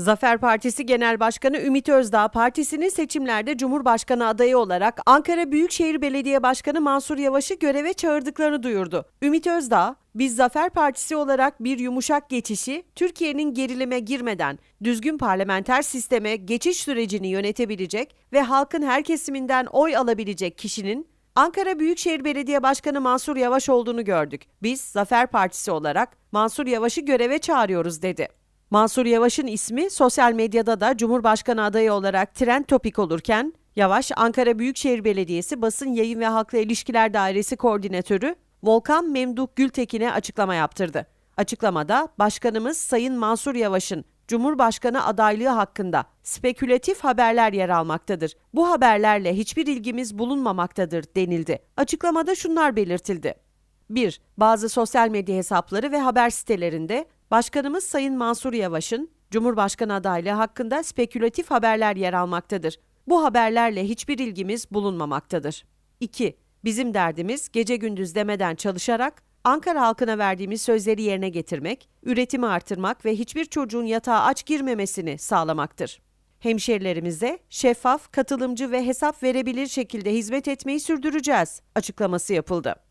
Zafer Partisi Genel Başkanı Ümit Özdağ partisinin seçimlerde Cumhurbaşkanı adayı olarak Ankara Büyükşehir Belediye Başkanı Mansur Yavaş'ı göreve çağırdıklarını duyurdu. Ümit Özdağ, biz Zafer Partisi olarak bir yumuşak geçişi Türkiye'nin gerilime girmeden düzgün parlamenter sisteme geçiş sürecini yönetebilecek ve halkın her kesiminden oy alabilecek kişinin Ankara Büyükşehir Belediye Başkanı Mansur Yavaş olduğunu gördük. Biz Zafer Partisi olarak Mansur Yavaş'ı göreve çağırıyoruz dedi. Mansur Yavaş'ın ismi sosyal medyada da Cumhurbaşkanı adayı olarak trend topik olurken, Yavaş, Ankara Büyükşehir Belediyesi Basın Yayın ve Halkla İlişkiler Dairesi Koordinatörü Volkan Memduh Gültekin'e açıklama yaptırdı. Açıklamada Başkanımız Sayın Mansur Yavaş'ın Cumhurbaşkanı adaylığı hakkında spekülatif haberler yer almaktadır. Bu haberlerle hiçbir ilgimiz bulunmamaktadır denildi. Açıklamada şunlar belirtildi. 1. Bazı sosyal medya hesapları ve haber sitelerinde Başkanımız Sayın Mansur Yavaş'ın Cumhurbaşkanı adaylığı hakkında spekülatif haberler yer almaktadır. Bu haberlerle hiçbir ilgimiz bulunmamaktadır. 2. Bizim derdimiz gece gündüz demeden çalışarak Ankara halkına verdiğimiz sözleri yerine getirmek, üretimi artırmak ve hiçbir çocuğun yatağa aç girmemesini sağlamaktır. Hemşerilerimize şeffaf, katılımcı ve hesap verebilir şekilde hizmet etmeyi sürdüreceğiz açıklaması yapıldı.